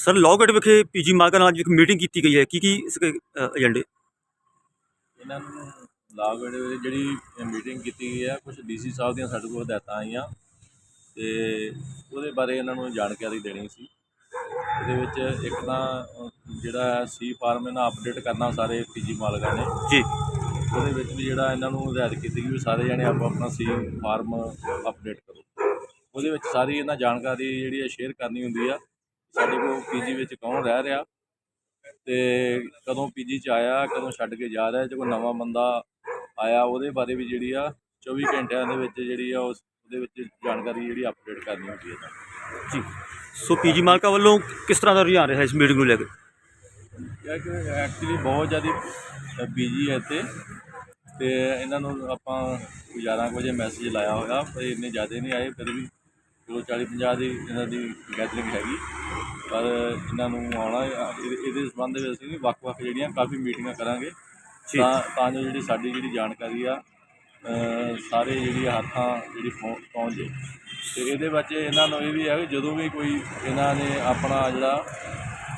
Sir ਲੌਗਟ ਵਿਖੇ PG ਮਾਲਕਾਂ ਨਾਲ ਇੱਕ ਮੀਟਿੰਗ ਕੀਤੀ ਗਈ ਹੈ। ਕੀ ਕੀ ਇਸ ਏਜੰਡੇ? ਇਹਨਾਂ ਨੂੰ ਲਾਗੜ ਜਿਹੜੀ ਮੀਟਿੰਗ ਕੀਤੀ ਗਈ ਹੈ ਕੁਝ ਡੀਸੀ ਸਾਹਿਬ ਦੀਆਂ ਸਾਡੇ ਕੋਲ ਹਦਾਇਤਾਂ ਆਈਆਂ ਤੇ ਉਹਦੇ ਬਾਰੇ ਇਹਨਾਂ ਨੂੰ ਜਾਣਕਾਰੀ ਦੇਣੀ ਸੀ। ਇਹਦੇ ਵਿੱਚ ਇੱਕ ਤਾਂ ਜਿਹੜਾ ਸੀ ਫਾਰਮ ਇਹਨਾਂ ਅਪਡੇਟ ਕਰਨਾ ਸਾਰੇ ਪੀਜੀ ਮਾਲਕਾਂ ਨੇ। ਜੀ। ਉਹਦੇ ਵਿੱਚ ਵੀ ਜਿਹੜਾ ਇਹਨਾਂ ਨੂੰ ਹਦਾਇਤ ਕੀਤੀ ਗਈ ਵੀ ਸਾਰੇ ਜਣੇ ਆਪੋ ਆਪਣਾ ਸੀ ਫਾਰਮ ਅਪਡੇਟ ਕਰੋ। ਉਹਦੇ ਵਿੱਚ ਸਾਰੀ ਇਹਨਾਂ ਜਾਣਕਾਰੀ ਜਿਹੜੀ ਹੈ ਸ਼ੇਅਰ ਕਰਨੀ ਹੁੰਦੀ ਆ। ਸਾਡੇ ਕੋਲ ਪੀਜੀ ਵਿੱਚ ਕੌਣ ਰਹਿ ਰਿਹਾ? ਤੇ ਕਦੋਂ ਪੀਜੀ ਚ ਆਇਆ ਕਦੋਂ ਛੱਡ ਕੇ ਜਾ ਰਿਹਾ? ਜੇ ਕੋਈ ਨਵਾਂ ਬੰਦਾ ਆਇਆ ਉਹਦੇ ਬਾਰੇ ਵੀ ਜਿਹੜੀ ਆ 24 ਘੰਟਿਆਂ ਦੇ ਵਿੱਚ ਜਿਹੜੀ ਆ ਉਸ ਉਹਦੇ ਵਿੱਚ ਜਾਣਕਾਰੀ ਜਿਹੜੀ ਅਪਡੇਟ ਕਰਨੀ ਹੁੰਦੀ ਹੈ। ਜੀ। ਸੋ ਪੀਜੀ ਮਾਲਕਾਂ ਵੱਲੋਂ ਕਿਸ ਤਰ੍ਹਾਂ ਦਾ ਰੁਝਾਨ ਰਿਹਾ ਇਸ ਮੀਟਿੰਗ ਨੂੰ ਲੈ ਕੇ? ਕਿ ਐਕਚੁਅਲੀ ਬਹੁਤ ਜ਼ਿਆਦਾ ਬੀਜੀ ਹੈ ਇੱਥੇ। ਤੇ ਇਹਨਾਂ ਨੂੰ ਆਪਾਂ 11 ਕੁ ਵਜੇ ਮੈਸੇਜ ਲਾਇਆ ਹੋਇਆ ਪਰ ਇੰਨੇ ਜ਼ਿਆਦਾ ਨਹੀਂ ਆਏ ਫਿਰ ਵੀ ਚਲੋ 40 50 ਦੀ ਇਹਨਾਂ ਦੀ ਗੈਦਰਿੰਗ ਹੈਗੀ। ਪਰ ਇਹਨਾਂ ਨੂੰ ਆਉਣਾ ਇਹਦੇ ਇਹਦੇ ਸੰਬੰਧ ਵਿੱਚ ਅਸੀਂ ਵੱਖ-ਵੱਖ ਜਿਹੜੀਆਂ ਕਾਫੀ ਮੀਟਿੰਗਾਂ ਕਰਾਂਗੇ। ਤਾਂ ਤਾਂ ਜੋ ਜਿਹੜੀ ਸਾਡੀ ਜਿਹੜੀ ਜਾਣਕਾਰੀ ਆ ਸਾਰੇ ਜਿਹੜੀ ਹੱਥਾਂ ਜਿਹੜੀ ਪਹੁੰ- ਪਹੁੰਚ। ਜੇ ਤੇ ਇਹਦੇ ਵਿੱਚ ਇਹਨਾਂ ਨੂੰ ਇਹ ਵੀ ਹੈ ਕਿ ਜਦੋਂ ਵੀ ਕੋਈ ਇਹਨਾਂ ਨੇ ਆਪਣਾ ਜਿਹੜਾ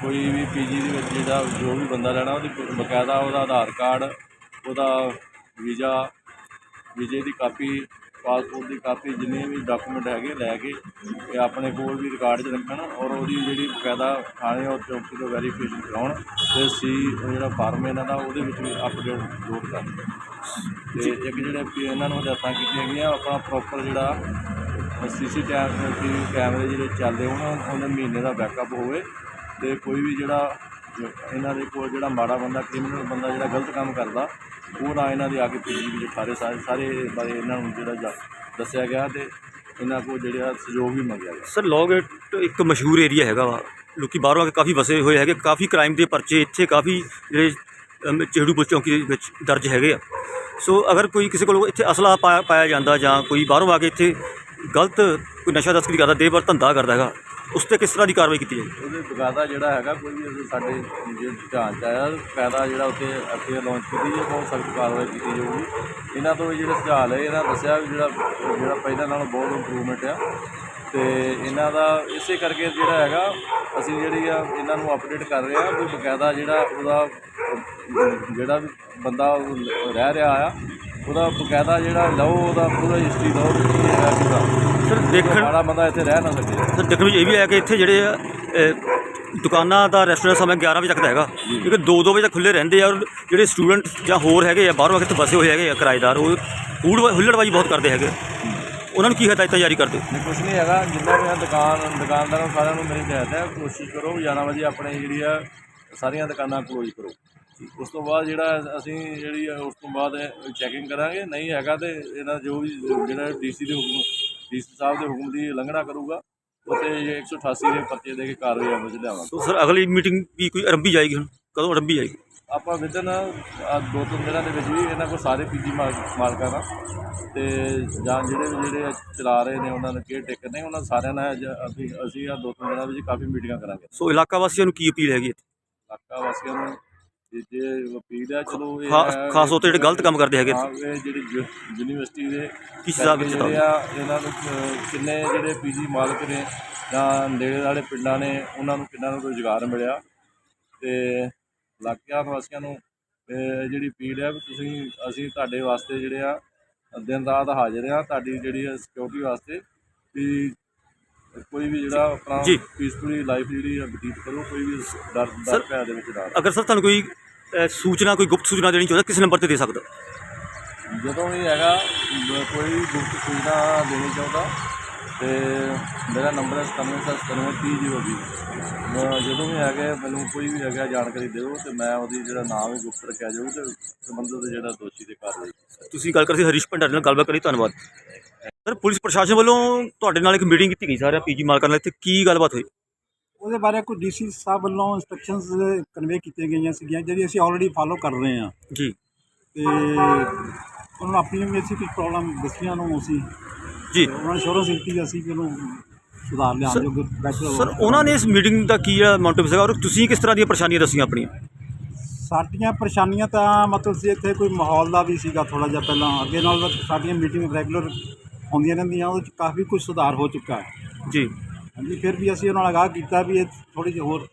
ਕੋਈ ਵੀ ਪੀਜੀ ਦੇ ਵਿੱਚ ਜਿਹੜਾ ਜੋ ਵੀ ਬੰਦਾ ਲੈਣਾ ਉਹਦੀ ਬਕਾਇਦਾ ਉਹਦਾ ਆਧਾਰ ਕਾਰਡ ਉਹਦਾ ਵੀਜ਼ਾ ਵੀਜ਼ੇ ਦੀ ਕਾਪੀ ਪਾਸਪੋਰਟ ਦੀ ਕਾਪੀ ਜਿੰਨੇ ਵੀ ਡਾਕੂਮੈਂਟ ਹੈਗੇ ਲੈ ਕੇ ਤੇ ਆਪਣੇ ਕੋਲ ਵੀ ਰਿਕਾਰਡ 'ਚ ਰੱਖਣ ਔਰ ਉਹਦੀ ਜਿਹੜੀ ਬਕਾਇਦਾ ਥਾਣੇ ਔਰ ਚੌਕੀ ਤੋਂ ਵੈਰੀਫਿਕੇਸ਼ਨ ਕਰਾਉਣ ਤੇ ਸੀ ਜਿਹੜਾ ਫਾਰਮ ਇਹਨਾਂ ਦਾ ਉਹਦੇ ਵਿੱਚ ਵੀ ਅਪਡੇਟ ਲੋਡ ਕਰਨ ਤੇ ਇੱਕ ਜਿਹੜੇ ਇਹਨਾਂ ਨੂੰ ਹਦਾਇਤਾਂ ਕੀਤੀਆਂ ਗਈਆਂ ਆਪਣਾ ਪ੍ਰੋਪਰ ਜਿਹੜਾ ਸੀਸੀ ਕੈਮਰੇ ਜਿਹੜੇ ਚੱਲਦੇ ਹੋਣ ਉਹਨਾਂ ਮਹੀਨੇ ਦਾ ਬੈਕਅਪ ਹੋਵੇ ਤੇ ਕੋਈ ਵੀ ਜਿਹੜਾ ਇਹਨਾਂ ਦੇ ਕੋਲ ਜਿਹੜਾ ਮਾੜਾ ਬੰਦਾ ਕ੍ਰਿਮੀਨਲ ਬੰਦਾ ਜਿਹੜਾ ਗਲਤ ਕੰਮ ਕਰਦਾ ਉਹ ਨਾ ਇਹਨਾਂ ਦੇ ਆ ਕੇ ਪੀਜੀ ਵਿੱਚ ਸਾਰੇ ਸਾਰੇ ਸਾਰੇ ਬਾਰੇ ਇਹਨਾਂ ਨੂੰ ਜਿਹੜਾ ਜਾ- ਦੱਸਿਆ ਗਿਆ ਤੇ ਇਹਨਾਂ ਕੋਲ ਜਿਹੜਾ ਸਹਿਯੋਗ ਵੀ ਮੰਗਿਆ ਗਿਆ। ਸਰ ਲੌਗਟ ਇੱਕ ਮਸ਼ਹੂਰ ਏਰੀਆ ਹੈਗਾ ਵਾ। ਲੋਕੀ ਬਾਹਰੋਂ ਆ ਕੇ ਕਾਫੀ ਵਸੇ ਹੋਏ ਹੈਗੇ ਕਾਫੀ ਕ੍ਰਾਈਮ ਦੇ ਪਰਚੇ ਇੱਥੇ ਕਾਫੀ ਜਿਹੜੇ ਅਮ, ਚਿਹੜੂ ਪੁਲਿਸ ਚੌਂਕੀ ਦੇ ਵਿੱਚ ਦਰਜ ਹੈਗੇ ਆ। ਸੋ ਅਗਰ ਕੋਈ ਕਿਸੇ ਕੋਲ ਇੱਥੇ ਅਸਲਾ ਪਾਇਆ ਪਾਇਆ ਜਾਂਦਾ ਜਾਂ ਕੋਈ ਬਾਹਰੋਂ ਆ ਕੇ ਇੱਥੇ ਗਲਤ ਕੋਈ ਨਸ਼ਾ ਤਸਕਰੀ ਕਰਦਾ ਦੇਵਰ ਧੰਦਾ ਕਰਦਾ ਹੈਗਾ ਉਸ ਤੇ ਕਿਸ ਤਰ੍ਹਾਂ ਦੀ ਕਾਰਵਾਈ ਕੀਤੀ ਜਾਏਗੀ ਉਹਦੇ ਬਕਾਇਦਾ ਜਿਹੜਾ ਹੈਗਾ, ਕੋਈ ਵੀ ਅਸੀਂ ਸਾਡੇ ਜੇ ਜਾਂਚ ਆਇਆ ਕਾਇਦਾ ਜਿਹੜਾ ਉੱਥੇ ਐਫ ਲਾਂਚ ਕੀਤੀ ਜੇ ਬਹੁਤ ਸਖਤ ਕਾਰਵਾਈ ਕੀਤੀ ਜਾਊਗੀ। ਇਹਨਾਂ ਤੋਂ ਵੀ ਜਿਹੜੇ ਸੁਝਾਅ ਲਏ, ਇਹਨਾਂ ਦੱਸਿਆ ਵੀ ਜਿਹੜਾ ਜਿਹੜਾ ਪਹਿਲਾਂ ਨਾਲੋਂ ਬਹੁਤ ਇੰਪਰੂਵਮੈਂਟ ਆ। ਤੇ ਇਹਨਾਂ ਦਾ ਇਸੇ ਕਰਕੇ ਜਿਹੜਾ ਹੈਗਾ, ਅਸੀਂ ਜਿਹੜੀ ਆ, ਇਹਨਾਂ ਨੂੰ ਅਪਡੇਟ ਕਰ ਰਹੇ ਆ ਵੀ ਬਕਾਇਦਾ ਜਿਹੜਾ ਉਹਦਾ, ਜਿਹੜਾ ਵੀ ਬੰਦਾ ਰਹਿ ਰਿਹਾ ਆ, ਉਹਦਾ ਬਕਾਇਦਾ ਜਿਹੜਾ ਲਓ, ਉਹਦਾ ਪੂਰਾ ਹਿਸਟਰੀ ਲਓ ਕੀ ਹੈਗਾ ਪੂਰਾ ਸਰ ਦੇਖਣ ਮਾੜਾ ਬੰਦਾ ਇੱਥੇ ਰਹਿ ਨਾ ਸਕੇ। ਸਰ ਦੇਖਣ ਵਿੱਚ ਇਹ ਵੀ ਹੈ ਕਿ ਇੱਥੇ ਜਿਹੜੇ ਆ, ਦੁਕਾਨਾਂ ਦਾ ਰੈਸਟੋਰੈਂਟ ਸਮਾਂ 11 ਵਜੇ ਤੱਕ ਦਾ ਹੈਗਾ। ਕਿਉਂਕਿ 2-2 ਵਜੇ ਤੱਕ ਖੁੱਲੇ ਰਹਿੰਦੇ ਆ ਔਰ ਜਿਹੜੇ ਸਟੂਡੈਂਟ ਜਾਂ ਹੋਰ ਹੈਗੇ ਆ ਬਾਹਰੋਂ ਆ ਕੇ ਇੱਥੇ ਵਸੇ ਹੋਏ ਹੈਗੇ ਆ ਕਿਰਾਏਦਾਰ ਉਹ ਹੂੜ ਹੁੱਲੜਬਾਜੀ ਬਹੁਤ ਕਰਦੇ ਹੈਗੇ। ਉਹਨਾਂ ਨੂੰ ਕੀ ਹਦਾਇਤਾਂ ਜਾਰੀ ਕਰਦੇ? ਨਹੀਂ ਕੁਛ ਨਹੀਂ ਹੈਗਾ। ਜਿੰਨਾ ਵੀ ਆ ਦੁਕਾਨ ਦੁਕਾਨਦਾਰਾਂ ਨੂੰ ਸਾਰਿਆਂ ਨੂੰ ਮੇਰੀ ਹਦਾਇਤ ਹੈ ਕੋਸ਼ਿਸ਼ ਕਰੋ ਵੀ 11 ਵਜੇ ਆਪਣੇ ਜਿਹੜੀ ਆ ਸਾਰੀਆਂ ਦੁਕਾਨਾਂ ਕਲੋਜ਼ ਕਰੋ। ਉਸ ਤੋਂ ਬਾਅਦ ਜਿਹੜਾ ਅਸੀਂ ਜਿਹੜੀ ਆ ਉਸ ਤੋਂ ਬਾਅਦ ਚੈਕਿੰਗ ਕਰਾਂਗੇ। ਨਹੀਂ ਹੈਗਾ ਤੇ ਇਹਨਾਂ ਜੋ ਵੀ ਜਿਹੜਾ ਡੀਸੀ ਦੇ ਹੁਕਮ ਡੀਸੀ ਸਾਹਿਬ ਦੇ ਹੁਕਮ ਦੀ ਉਲੰਘਣਾ ਕਰੂਗਾ ਉਤੇ 188 ਦੇ ਪਰਚੇ ਦੇ ਕੇ ਕਾਰਵਾਈ ਅਮਲ 'ਚ ਲਿਆਵਾਂਗੇ। ਸਰ ਅਗਲੀ ਮੀਟਿੰਗ ਵੀ ਕੋਈ ਆਰੰਭੀ ਜਾਏਗੀ ਹੁਣ? ਕਦੋਂ ਆਰੰਭੀ ਜਾਏਗੀ? ਆਪਾਂ ਵਿਦਨ ਦੋ ਤਿੰਨ ਦਿਨਾਂ ਦੇ ਵਿੱਚ ਵੀ ਇਹਨਾਂ ਕੋਲ ਸਾਰੇ ਪੀਜੀ ਮਾਲਕਾਂ ਦਾ ਤੇ ਜਾਂ ਜਿਹੜੇ ਵੀ ਜਿਹੜੇ ਚਲਾ ਰਹੇ ਨੇ ਉਹਨਾਂ ਨੂੰ ਕੇਅਰ ਟੇਕਰ ਨੇ ਉਹਨਾਂ ਸਾਰਿਆਂ ਨਾਲ ਅੱਜ ਅਸੀਂ ਅਸੀਂ ਆ ਦੋ ਤਿੰਨ ਦਿਨਾਂ ਵਿੱਚ ਕਾਫੀ ਮੀਟਿੰਗਾਂ ਕਰਾਂਗੇ। ਸੋ ਇਲਾਕਾ ਵਾਸੀਆਂ ਨੂੰ ਕੀ ਅਪੀਲ ਹੈਗੀ ਇੱਥੇ? ਇਲਾਕਾ ਵਾਸੀਆਂ ਨੂੰ ਜੇ ਅਪੀਲ ਹੈ ਚਲੋ ਇਹ ਹੈ ਖਾਸ ਤੇ ਜਿਹੜੇ ਗਲਤ ਕੰਮ ਕਰਦੇ ਹੈਗੇ ਹਾਂ, ਇਹ ਜਿਹੜੀ ਯੂ- ਯੂਨੀਵਰਸਿਟੀ ਦੇ ਕਿਸ ਹਿਸਾਬ ਵਿੱਚ ਜਿਹੜੇ ਆ ਇਹਨਾਂ ਨੂੰ ਅਹ, ਕਿੰਨੇ ਜਿਹੜੇ ਪੀਜੀ ਮਾਲਕ ਨੇ ਜਾਂ ਨੇੜੇ ਵਾਲੇ ਪਿੰਡਾਂ ਨੇ ਉਹਨਾਂ ਨੂੰ ਕਿੰਨਾ ਨੂੰ ਰੁਜ਼ਗਾਰ ਮਿਲਿਆ ਤੇ ਇਲਾਕਿਆਂ ਵਾਸੀਆਂ ਨੂੰ ਅਹ, ਜਿਹੜੀ ਅਪੀਲ ਹੈ ਵੀ ਤੁਸੀਂ ਅਸੀਂ ਤੁਹਾਡੇ ਵਾਸਤੇ ਜਿਹੜੇ ਆ ਦਿਨ ਰਾਤ ਹਾਜ਼ਰ ਆ ਤੁਹਾਡੀ ਜਿਹੜੀ ਸਿਕਿਉਰਿਟੀ ਵਾਸਤੇ ਵੀ ਕੋਈ ਵੀ ਜਿਹੜਾ ਆਪਣਾ ਜੀ। ਪੀਸਫੁਲੀ ਲਾਈਫ ਜਿਹੜੀ ਆ ਬਤੀਤ ਕਰੋ ਕੋਈ ਵੀ ਡਰ ਡਰ ਭੈ ਦੇ ਵਿੱਚ ਨਾ ਰਹੋ। ਅਗਰ ਸਰ ਤੁਹਾਨੂੰ ਕੋਈ ਅ, ਸੂਚਨਾ ਕੋਈ ਗੁਪਤ ਸੂਚਨਾ ਦੇਣੀ ਚਾਹੁੰਦਾ ਕਿਸ ਨੰਬਰ ਤੇ ਦੇ ਸਕਦਾ? ਜਦੋਂ ਵੀ ਹੈਗਾ ਬ- ਕੋਈ ਗੁਪਤ ਸੂਚਨਾ ਦੇਣੀ ਚਾਹੁੰਦਾ ਤੇ ਮੇਰਾ ਨੰਬਰ ਹੈ 979730 ਜਦੋਂ ਵੀ ਹੈਗੇ ਮੈਨੂੰ ਕੋਈ ਵੀ ਹੈਗਾ ਜਾਣਕਾਰੀ ਦਿਓ ਤੇ ਮੈਂ ਉਹਦੀ ਜਿਹੜਾ ਨਾਮ ਹੈ ਗੁਪਤ ਰੱਖਿਆ ਜਾਊ ਤੇ ਸੰਬੰਧਿਤ ਜਿਹੜਾ ਦੋਸ਼ੀ ਤੇ ਕਾਰਵਾਈ ਤੁਸੀਂ ਗੱਲ ਕਰ ਸੀ ਹਰੀਸ਼ ਭੰਡਾਰੀ ਨਾਲ ਗੱਲਬਾਤ ਕਰੀ ਧੰਨਵਾਦ। ਸਰ ਪੁਲਿਸ ਪ੍ਰਸ਼ਾਸਨ ਵੱਲੋਂ ਤੁਹਾਡੇ ਨਾਲ ਇੱਕ ਮੀਟਿੰਗ ਕੀਤੀ ਗਈ ਸਾਰਿਆਂ ਪੀਜੀ ਮਾਲਕਾਂ ਨਾਲ ਇੱਥੇ ਕੀ ਗੱਲਬਾਤ ਹੋਈ? ਉਹਦੇ ਬਾਰੇ ਕੋਈ ਡੀਸੀ ਸਾਹਿਬ ਵੱਲੋਂ ਇੰਸਟਰਕਸ਼ਨਸ ਕਨਵੇ ਕੀਤੀਆਂ ਗਈਆਂ ਸੀਗੀਆਂ ਜਿਹੜੀ ਅਸੀਂ ਆਲਰੇਡੀ ਫਾਲੋ ਕਰ ਰਹੇ ਹਾਂ। ਜੀ। ਤੇ ਉਹਨਾਂ ਆਪਣੀ ਵੀ ਅਸੀਂ ਕੁਝ ਪ੍ਰੋਬਲਮ ਦੱਸੀਆਂ ਨੂੰ ਅਸੀਂ। ਜੀ। ਉਹਨਾਂ ਨੇ ਸ਼ੋਰੈਂਸ ਦਿੱਤੀ ਅਸੀਂ ਕਿ ਉਹਨੂੰ ਸੁਧਾਰ ਲਿਆਉਣ ਜੋ ਬੈਟਰ ਸਰ ਉਹਨਾਂ ਨੇ ਇਸ ਮੀਟਿੰਗ ਦਾ ਕੀ ਆ ਮੋਟਿਵ ਸੀਗਾ ਔਰ ਤੁਸੀਂ ਕਿਸ ਤਰ੍ਹਾਂ ਦੀਆਂ ਪਰੇਸ਼ਾਨੀਆਂ ਦੱਸੀਆਂ ਆਪਣੀਆਂ? ਸਾਡੀਆਂ ਪਰੇਸ਼ਾਨੀਆਂ ਤਾਂ ਮਤਲਬ ਸੀ ਇੱਥੇ ਕੋਈ ਮਾਹੌਲ ਦਾ ਵੀ ਸੀਗਾ ਥੋੜਾ ਜਿਹਾ ਪਹਿਲਾਂ। ਅੱਗੇ ਨਾਲ ਸਾਡੀਆਂ ਮੀਟਿੰਗ ਰੈਗੂਲਰ ਹੁੰਦੀਆਂ ਰਹਿੰਦੀਆਂ ਉਹਦੇ 'ਚ ਕਾਫੀ ਕੁਝ ਸੁਧਾਰ ਹੋ ਚੁੱਕਾ ਹੈ। ਜੀ। ਹਾਂਜੀ ਫਿਰ ਵੀ ਅਸੀਂ ਉਹਨਾਂ ਨਾਲ ਆਗਾਹ ਕੀਤਾ ਵੀ ਇਹ ਥੋੜੀ ਜਿਹੀ ਹੋਰ।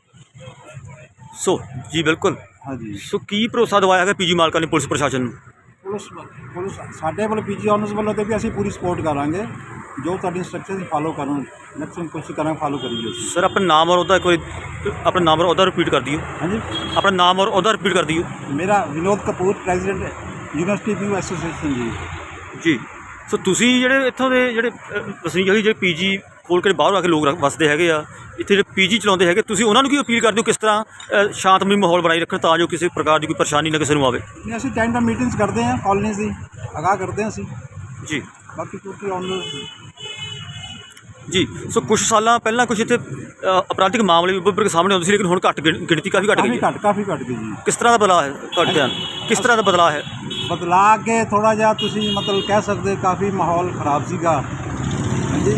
ਸੋ ਜੀ ਬਿਲਕੁਲ। ਹਾਂਜੀ। ਸੋ ਕੀ ਭਰੋਸਾ ਦਵਾਇਆ ਹੈ ਪੀਜੀ ਮਾਲਕਾਂ ਨੇ ਪੁਲਿਸ ਪ੍ਰਸ਼ਾਸਨ ਨੂੰ? ਪੁਲਿਸ ਪੁਲਿਸ ਸਾਡੇ ਵੱਲ ਪੀਜੀ ਆਨਰਸ ਵੱਲੋਂ ਤੇ ਵੀ ਅਸੀਂ ਪੂਰੀ ਸਪੋਰਟ ਕਰਾਂਗੇ। ਜੋ ਤੁਹਾਡੀ ਇੰਸਟਰਕਸ਼ਨ ਫਾਲੋ ਕਰਨ ਮੈਕਸਿਮਮ ਕੋਸ਼ਿਸ਼ ਕਰਾਂਗੇ ਫਾਲੋ ਕਰੀਏ ਅਸੀਂ ਸਰ ਆਪਣਾ ਨਾਮ ਔਰ ਉਹਦਾ ਇੱਕ ਵਾਰੀ ਆਪਣਾ ਨਾਮ ਔਰ ਉਹਦਾ ਰਿਪੀਟ ਕਰ ਦਿਓ। ਹਾਂਜੀ। ਆਪਣਾ ਨਾਮ ਔਰ ਉਹਦਾ ਰਿਪੀਟ ਕਰ ਦਿਓ। ਮੇਰਾ Vinod Kapoor president university view association ਜੀ। ਜੀ। ਸੋ ਤੁਸੀਂ ਜਿਹੜੇ ਇੱਥੋਂ ਦੇ ਜਿਹੜੇ ਅ, ਵਸਨੀਕ ਹੈਗੇ ਜਿਹੜੇ ਪੀਜੀ ਖੋਲ ਕੇ ਬਾਹਰੋਂ ਆ ਕੇ ਲੋਕ ਰ- ਵਸਦੇ ਹੈਗੇ ਆ। ਇੱਥੇ ਜਿਹੜੇ ਪੀਜੀ ਚਲਾਉਂਦੇ ਹੈਗੇ ਤੁਸੀਂ ਉਹਨਾਂ ਨੂੰ ਕੀ ਅਪੀਲ ਕਰਦੇ ਹੋ ਕਿਸ ਤਰ੍ਹਾਂ ਅ, ਸ਼ਾਂਤਮਈ ਮਾਹੌਲ ਬਣਾਈ ਰੱਖਣ ਤਾਂ ਜੋ ਕਿਸੇ ਪ੍ਰਕਾਰ ਦੀ ਕੋਈ ਪਰੇਸ਼ਾਨੀ ਨਾ ਕਿਸੇ ਨੂੰ ਆਵੇ? ਨਹੀਂ ਅਸੀਂ ਟਾਈਮ ਟਾਈਮ ਮੀਟਿੰਗਸ ਕਰਦੇ ਹਾਂ ਕਾਲਨੀਜ਼ ਦੀ ਅਗਾਹ ਕਰਦੇ ਹਾਂ ਅਸੀਂ। ਜੀ। ਬਾਕੀ ਕਿਉਂਕਿ ਆਨਰਸ ਜੀ ਸੋ ਕੁਝ ਸਾਲਾਂ ਪਹਿਲਾਂ ਕੁਝ ਇੱਥੇ ਅ, ਅਪਰਾਧਿਕ ਮਾਮਲੇ ਵੀ ਕੇ ਸਾਹਮਣੇ ਆਉਂਦੇ ਸੀ ਲੇਕਿਨ ਹੁਣ ਘੱਟ ਗਿਣ- ਗਿਣਤੀ ਕਾਫੀ ਘੱਟ ਗਈ ਕਾਫੀ ਹੈ ਘੱਟ ਕਾਫੀ ਘੱਟ ਗਈ ਜੀ। ਕਿਸ ਤਰ੍ਹਾਂ ਦਾ ਬਦਲਾਅ ਹੈ ਤੁਹਾਡੇ ਧਿਆਨ? ਕਿਸ ਤਰ੍ਹਾਂ ਦਾ ਬਦਲਾਅ ਹੈ? ਬਦਲਾ ਕੇ ਥੋੜਾ ਜਿਹਾ ਤੁਸੀਂ ਮਤਲਬ ਕਹਿ ਸਕਦੇ ਕਾਫੀ ਮਾਹੌਲ ਖਰਾਬ ਸੀਗਾ। ਹਾਂਜੀ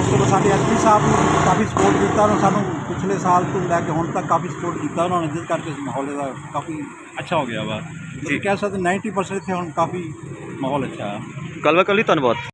ਉਸ ਤੋਂ ਬਾਅਦ ਸਾਡੇ ਐਸਪੀ ਸਾਹਿਬ ਨੇ ਕਾਫੀ ਸਪੋਰਟ ਕੀਤਾ ਉਹਨਾਂ ਸਾਨੂੰ ਪਿਛਲੇ ਸਾਲ ਤੋਂ ਲੈ ਕੇ ਹੁਣ ਤੱਕ ਕਾਫੀ ਸਪੋਰਟ ਕੀਤਾ ਉਹਨਾਂ ਨੇ ਜਿਸ ਕਰਕੇ ਇਸ ਮਾਹੌਲ ਦਾ ਕਾਫੀ ਅੱਛਾ ਹੋ ਗਿਆ ਵਾ। ਜੀ ਕਹਿ ਸਕਦੇ 90% ਇੱਥੇ ਹੁਣ ਕਾਫੀ ਮਾਹੌਲ ਅੱਛਾ। ਗੱਲਬਾਤ ਕਰਨ ਲਈ ਧੰਨਵਾਦ।